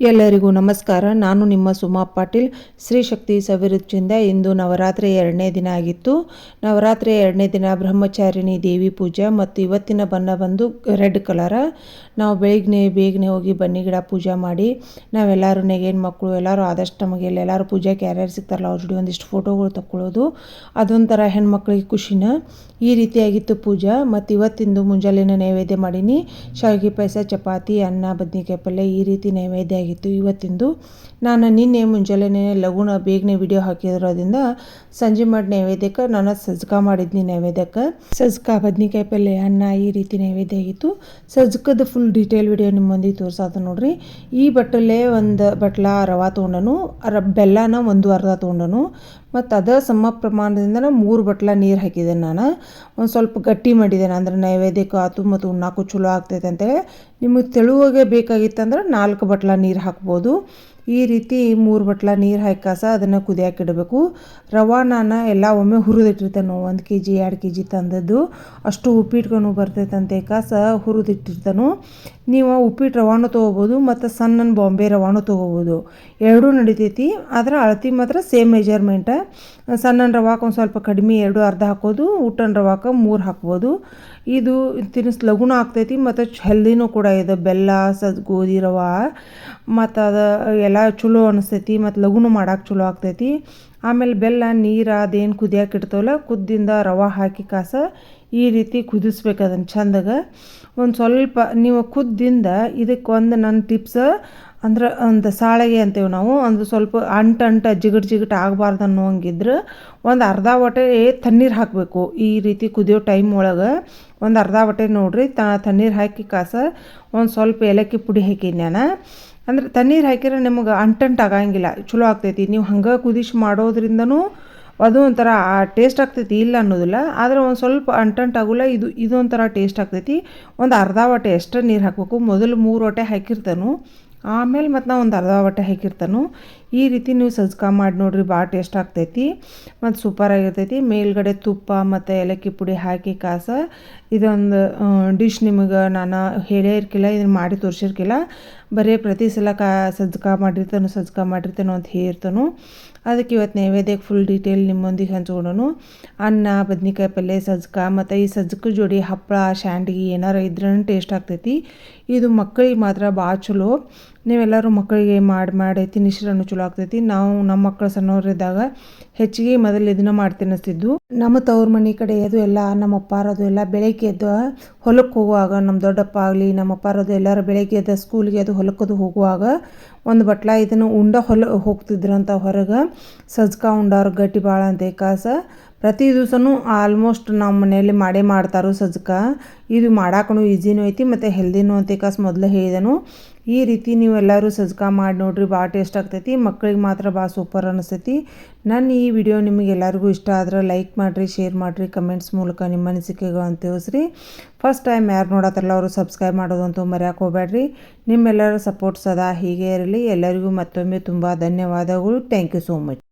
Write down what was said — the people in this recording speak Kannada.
ಎಲ್ಲರಿಗೂ ನಮಸ್ಕಾರ. ನಾನು ನಿಮ್ಮ ಸುಮಾ ಪಾಟೀಲ್. ಶ್ರೀ ಶಕ್ತಿ ಸವಿರುಚಿಯಿಂದ ಇಂದು ನವರಾತ್ರಿ ಎರಡನೇ ದಿನ ಆಗಿತ್ತು. ನವರಾತ್ರಿ ಎರಡನೇ ದಿನ ಬ್ರಹ್ಮಚಾರಿಣಿ ದೇವಿ ಪೂಜೆ ಮತ್ತು ಇವತ್ತಿನ ಬಣ್ಣ ಬಂದು ರೆಡ್ ಕಲರ. ನಾವು ಬೆಳಿಗ್ಗೆ ಬೇಗನೆ ಹೋಗಿ ಬನ್ನಿ ಗಿಡ ಪೂಜೆ ಮಾಡಿ. ನಾವೆಲ್ಲರೂ ನೆಗೇನು ಮಕ್ಕಳು, ಎಲ್ಲರೂ ಆದಷ್ಟು ನಮಗೆ ಎಲ್ಲರೂ ಪೂಜೆಗೆ ಯಾರ್ಯಾರು ಸಿಗ್ತಾರಲ್ಲ, ಅವ್ರ ಜೊತೆ ಒಂದಿಷ್ಟು ಫೋಟೋಗಳು ತಗೊಳ್ಳೋದು ಅದೊಂಥರ ಹೆಣ್ಮಕ್ಳಿಗೆ ಖುಷಿನ. ಈ ರೀತಿಯಾಗಿತ್ತು ಪೂಜೆ ಮತ್ತು ಇವತ್ತಿಂದು ಮುಂಜಾನೆ ನೈವೇದ್ಯ ಮಾಡೀನಿ. ಶಾವಿಗೆ ಪಾಯಸ, ಚಪಾತಿ, ಅನ್ನ, ಬದ್ನಿಕಾಯಿ ಪಲ್ಯ ಈ ರೀತಿ ನೈವೇದ್ಯ ಆಗಿತ್ತು ಇವತ್ತಿಂದು. ನಾನು ನಿನ್ನೆ ಮುಂಜಾನೆ ಲಘುನ ಬೇಗನೆ ವಿಡಿಯೋ ಹಾಕಿರೋದ್ರಿಂದ ಸಂಜೆ ಮಾಡಿ ನೈವೇದ್ಯಕ್ಕೆ ನಾನು ಸಜ್ಕ ಮಾಡಿದ್ನಿ ನೈವೇದ್ಯಕ್ಕೆ. ಸಜ್ಕ, ಬದ್ನಿಕಾಯಿ ಪಲ್ಯ, ಅನ್ನ ಈ ರೀತಿ ನೈವೇದ್ಯ ಆಗಿತ್ತು. ಸಜ್ಕದ ಫುಲ್ ಡೀಟೇಲ್ ವಿಡಿಯೋ ನಿಮ್ಮ ಮುಂದೆ ತೋರಿಸಾದ ನೋಡ್ರಿ. ಈ ಬಟ್ಟಲೇ ಒಂದು ಬಟ್ಲ ರವಾ ತೊಗೊಂಡನು. ರ ಬೆಲ್ಲನ ಒಂದು ಅರ್ಧ ತೊಗೊಂಡನು. ಮತ್ತು ಅದ ಸಮ ಪ್ರಮಾಣದಿಂದ ಮೂರು ಬಟ್ಲ ನೀರು ಹಾಕಿದೆ ನಾನು. ಒಂದು ಸ್ವಲ್ಪ ಗಟ್ಟಿ ಮಾಡಿದ್ದೇನೆ ಅಂದರೆ ನೈವೇದ್ಯಕ್ಕೆ ಆತು ಮತ್ತು ಉಣ್ಣಾಕು ಚಲೋ ಆಗ್ತೈತೆ ಅಂತೇಳಿ ನಿಮಗೆ ತೆಳುವಾಗೆ ಬೇಕಾಗಿತ್ತಂದ್ರೆ ನಾಲ್ಕು ಬಟ್ಲ ನೀರು ಹಾಕ್ಬೋದು. ಈ ರೀತಿ ಮೂರು ಬಟ್ಲ ನೀರು ಹಾಕಿ ಕಾಸ ಅದನ್ನು ಕುದಿಯಾಕಿಡಬೇಕು ಇಡಬೇಕು. ರವಾ ನಾನು ಎಲ್ಲ ಒಮ್ಮೆ ಹುರಿದಿಟ್ಟಿರ್ತೇನೆ ಒಂದು ಕೆ ಜಿ ಎರಡು ಕೆ ಜಿ ತಂದದ್ದು. ಅಷ್ಟು ಉಪ್ಪಿಟ್ಕೊಂಡು ಬರ್ತೈತಂತೆ ಕಾಸ ಹುರಿದಿಟ್ಟಿರ್ತಾನು. ನೀವು ಉಪ್ಪಿಟ್ಟು ರವಾನು ತೊಗೋಬೋದು ಮತ್ತು ಸಣ್ಣ ಬಾಂಬೆ ರವಾನು ತೊಗೋಬೋದು. ಎರಡೂ ನಡಿತೈತಿ ಅದರ ಅಳತಿ ಮಾತ್ರ ಸೇಮ್ ಮೆಜರ್ಮೆಂಟ. ಸಣ್ಣ ರವಾಕ ಒಂದು ಸ್ವಲ್ಪ ಕಡಿಮೆ ಎರಡು ಅರ್ಧ ಹಾಕೋದು, ಊಟನ ರವಾಕ ಮೂರು ಹಾಕ್ಬೋದು. ಇದು ತಿನ್ನಿಸ್ ಲಘುನ ಆಗ್ತೈತಿ, ಮತ್ತು ಹೆಲ್ದಿನೂ ಕೂಡ ಇದೆ, ಬೆಲ್ಲ, ಸದ್, ಗೋಧಿ ರವಾ, ಮತ್ತು ಅದು ಎಲ್ಲ ಚಲೋ ಅನಿಸ್ತೈತಿ ಮತ್ತು ಲಘುನು ಮಾಡಕ್ಕೆ ಚಲೋ ಆಗ್ತೈತಿ. ಆಮೇಲೆ ಬೆಲ್ಲ, ನೀರು, ಅದೇನು ಕುದಿಯಕ್ಕೆ ಇಡ್ತವಲ್ಲ, ಕುದ್ದಿಂದ ರವೆ ಹಾಕಿ ಕಾಸ ಈ ರೀತಿ ಕುದಿಸ್ಬೇಕು ಅದನ್ನು ಚಂದಾಗ. ಒಂದು ಸ್ವಲ್ಪ ನೀವು ಕುದ್ದಿಂದ ಇದಕ್ಕೆ ಒಂದು ನನ್ನ ಟಿಪ್ಸ್ ಅಂದ್ರೆ ಒಂದು ಸಾಳಿಗೆ ಅಂತೇವೆ ನಾವು. ಒಂದು ಸ್ವಲ್ಪ ಅಂಟು ಅಂಟು ಜಿಗಟ್ ಜಿಗಟ್ ಆಗಬಾರ್ದು ಅನ್ನೋಂಗಿದ್ರೆ ಒಂದು ಅರ್ಧ ಹೊಟ್ಟೆ ತಣ್ಣೀರು ಹಾಕಬೇಕು ಈ ರೀತಿ ಕುದಿಯೋ ಟೈಮ್ ಒಳಗೆ. ಒಂದು ಅರ್ಧ ಹೊಟ್ಟೆ ನೋಡಿರಿ ತಣ್ಣೀರು ಹಾಕಿ ಕಾಸ ಒಂದು ಸ್ವಲ್ಪ ಏಲಕ್ಕಿ ಪುಡಿ ಹಾಕಿ ನಾನು ಅಂದ್ರೆ ತಣ್ಣೀರು ಹಾಕಿದ್ರೆ ನಿಮಗೆ ಅಂಟಂಟ್ ಆಗಂಗಿಲ್ಲ, ಚಲೋ ಆಗ್ತೈತಿ. ನೀವು ಹಂಗೆ ಕುದಿಸಿ ಮಾಡೋದ್ರಿಂದನೂ ಅದು ಒಂಥರ ಟೇಸ್ಟ್ ಆಗ್ತೈತಿ, ಇಲ್ಲ ಅನ್ನೋದಿಲ್ಲ. ಆದರೆ ಒಂದು ಸ್ವಲ್ಪ ಅಂಟಂಟ್ ಆಗೋಲ್ಲ, ಇದು ಇದೊಂಥರ ಟೇಸ್ಟ್ ಆಗ್ತೈತಿ. ಒಂದು ಅರ್ಧ ಹೊಟ್ಟೆ ಎಷ್ಟು ನೀರು ಹಾಕಬೇಕು. ಮೊದಲು ಮೂರು ವಟೆ ಹಾಕಿರ್ತಾನು. ಆಮೇಲೆ ಮತ್ತು ನಾವು ಒಂದು ಅರ್ಧ ಹೊಟ್ಟೆ ಹಾಕಿರ್ತಾನು. ಈ ರೀತಿ ನೀವು ಸಜ್ಕ ಮಾಡಿ ನೋಡಿರಿ, ಭಾಳ ಟೇಸ್ಟ್ ಆಗ್ತೈತಿ. ಮತ್ತು ಸೂಪರಾಗಿರ್ತೈತಿ ಮೇಲ್ಗಡೆ ತುಪ್ಪ ಮತ್ತು ಏಲಕ್ಕಿ ಪುಡಿ ಹಾಕಿ ಕಾಸ, ಇದೊಂದು ಡಿಶ್ ನಿಮಗೆ ನಾನು ಹೇಳೇ ಇರ್ಕಿಲ್ಲ ಇದನ್ನು ಮಾಡಿ ತೋರಿಸಿರ್ಕಿಲ್ಲ. ಬರೀ ಪ್ರತಿ ಸಲ ಕಾ ಸಜ್ಕ ಮಾಡಿರ್ತಾನೋ ಸಜ್ಕ ಮಾಡಿರ್ತಾನೋ ಅಂತ ಹೇಳಿರ್ತಾನು ಅದಕ್ಕೆ ಇವತ್ತು ನೈವೇದ್ಯಕ್ಕೆ ಫುಲ್ ಡೀಟೇಲ್ ನಿಮ್ಮೊಂದಿಗೆ ಹಂಚ್ಕೊಂಡನು. ಅನ್ನ, ಬದ್ನಿಕಾಯಿ ಪಲ್ಯ ಸಜ್ಕ ಮತ್ತು ಈ ಸಜ್ಕ ಜೋಡಿ ಹಪ್ಪಳ ಶಾಂಡ್ಗಿ ಏನಾರ ಇದ್ರೂ ಟೇಸ್ಟ್ ಆಗ್ತೈತಿ. ಇದು ಮಕ್ಕಳಿಗೆ ಮಾತ್ರ ಭಾಳ ಚಲೋ. ನೀವೆಲ್ಲರೂ ಮಕ್ಕಳಿಗೆ ಮಾಡಿ ಮಾಡಿ ತಿನ್ನಿಸ್ರನು ಚಲೋ ಆಗ್ತೈತಿ. ನಾವು ನಮ್ಮ ಮಕ್ಕಳು ಸಣ್ಣವರಿದ್ದಾಗ ಹೆಚ್ಚಿಗೆ ಮೊದಲು ಇದನ್ನ ಮಾಡಿ ಅನಿಸ್ತಿದ್ದು ನಮ್ಮ ತವ್ರ ಮನೆ ಕಡೆ ಅದು ಎಲ್ಲ, ನಮ್ಮ ಅಪ್ಪಾರದು ಎಲ್ಲ ಬೆಳಗ್ಗೆ ಎದ್ದು ಹೊಲಕ್ಕೆ ಹೋಗುವಾಗ, ನಮ್ಮ ದೊಡ್ಡಪ್ಪ ಆಗಲಿ, ನಮ್ಮ ಅಪ್ಪಾರದು ಎಲ್ಲರೂ ಬೆಳಗ್ಗೆ ಎದ್ದು ಸ್ಕೂಲ್ಗೆ ಅದು ಹೊಲಕ್ಕದು ಹೋಗುವಾಗ ಒಂದು ಬಟ್ಲ ಇದನ್ನು ಉಂಡ ಹೊಲ, ಹೋಗ್ತಿದ್ರಂತ ಹೊರಗೆ. ಸಜ್ಕ ಉಂಡವ್ರ ಗಟ್ಟಿ ಭಾಳ ಅಂತ ಕಾಸ ಪ್ರತಿ ದಿವಸನೂ ಆಲ್ಮೋಸ್ಟ್ ನಮ್ಮ ಮನೆಯಲ್ಲಿ ಮಾಡೇ ಮಾಡ್ತಾರೋ ಸಜ್ಕ. ಇದು ಮಾಡಾಕೂ ಈಸಿನೂ ಐತಿ, ಮತ್ತು ಹೆಲ್ದಿನೂ ಅಂತ ಕಾಸು ಮೊದಲು ಹೇಳಿದನು. ಈ ರೀತಿ ನೀವೆಲ್ಲರೂ ಸಜ್ಕ ಮಾಡಿ ನೋಡ್ರಿ, ಭಾಳ ಟೇಸ್ಟ್ ಆಗ್ತೈತಿ ಮಕ್ಕಳಿಗೆ ಮಾತ್ರ ಭಾಳ ಸೂಪರ್ ಅನಿಸ್ತೈತಿ ನನ್ನ ಈ ವಿಡಿಯೋ ನಿಮಗೆ ಎಲ್ಲರಿಗೂ ಇಷ್ಟ ಆದ್ರೆ ಲೈಕ್ ಮಾಡಿರಿ, ಶೇರ್ ಮಾಡಿರಿ, ಕಮೆಂಟ್ಸ್ ಮೂಲಕ ನಿಮ್ಮ ಅನಿಸಿಕೆಗಳು ಅಂತ ತಿಳಿಸ್ರಿ. ಫಸ್ಟ್ ಟೈಮ್ ಯಾರು ನೋಡತ್ತಲ್ಲ ಅವರು ಸಬ್ಸ್ಕ್ರೈಬ್ ಮಾಡೋದಂತೂ ಮರೆಯೋಕೆ ಹೋಗ್ಬೇಡ್ರಿ. ನಿಮ್ಮೆಲ್ಲರ ಸಪೋರ್ಟ್ ಸದಾ ಹೀಗೆ ಇರಲಿ. ಎಲ್ಲರಿಗೂ ಮತ್ತೊಮ್ಮೆ ತುಂಬ ಧನ್ಯವಾದಗಳು. Thank you so much